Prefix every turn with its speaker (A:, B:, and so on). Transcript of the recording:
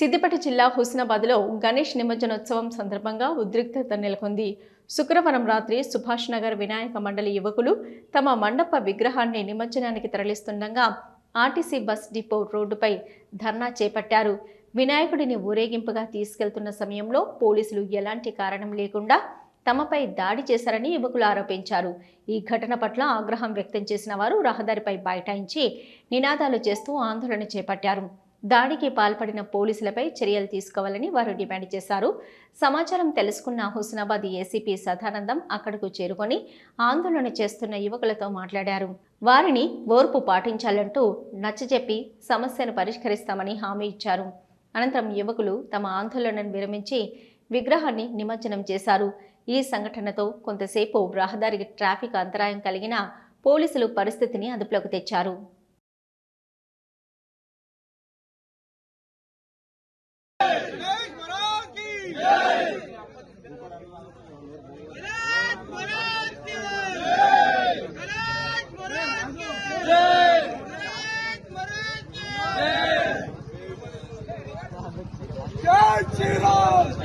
A: సిద్దిపేట జిల్లా హుస్నాబాద్లో గణేష్ నిమజ్జనోత్సవం సందర్భంగా ఉద్రిక్తత నెలకొంది. శుక్రవారం రాత్రి సుభాష్ నగర్ వినాయక మండలి యువకులు తమ మండప విగ్రహాన్ని నిమజ్జనానికి తరలిస్తుండగా ఆర్టీసీ బస్ డిపో రోడ్డుపై ధర్నా చేపట్టారు. వినాయకుడిని ఊరేగింపుగా తీసుకెళ్తున్న సమయంలో పోలీసులు ఎలాంటి కారణం లేకుండా తమపై దాడి చేశారని యువకులు ఆరోపించారు. ఈ ఘటన పట్ల ఆగ్రహం వ్యక్తం చేసిన వారు రహదారిపై బైఠాయించి నినాదాలు చేస్తూ ఆందోళన చేపట్టారు. దాడికి పాల్పడిన పోలీసులపై చర్యలు తీసుకోవాలని వారు డిమాండ్ చేశారు. సమాచారం తెలుసుకున్న హుస్నాబాద్ ఏసీపీ సదానందం అక్కడకు చేరుకొని ఆందోళన చేస్తున్న యువకులతో మాట్లాడారు. వారిని ఓర్పు పాటించాలంటూ నచ్చజెప్పి సమస్యను పరిష్కరిస్తామని హామీ ఇచ్చారు. అనంతరం యువకులు తమ ఆందోళనను విరమించి విగ్రహాన్ని నిమజ్జనం చేశారు. ఈ సంఘటనతో కొంతసేపు రహదారికి ట్రాఫిక్ అంతరాయం కలిగిన పోలీసులు పరిస్థితిని అదుపులోకి తెచ్చారు.
B: Get it!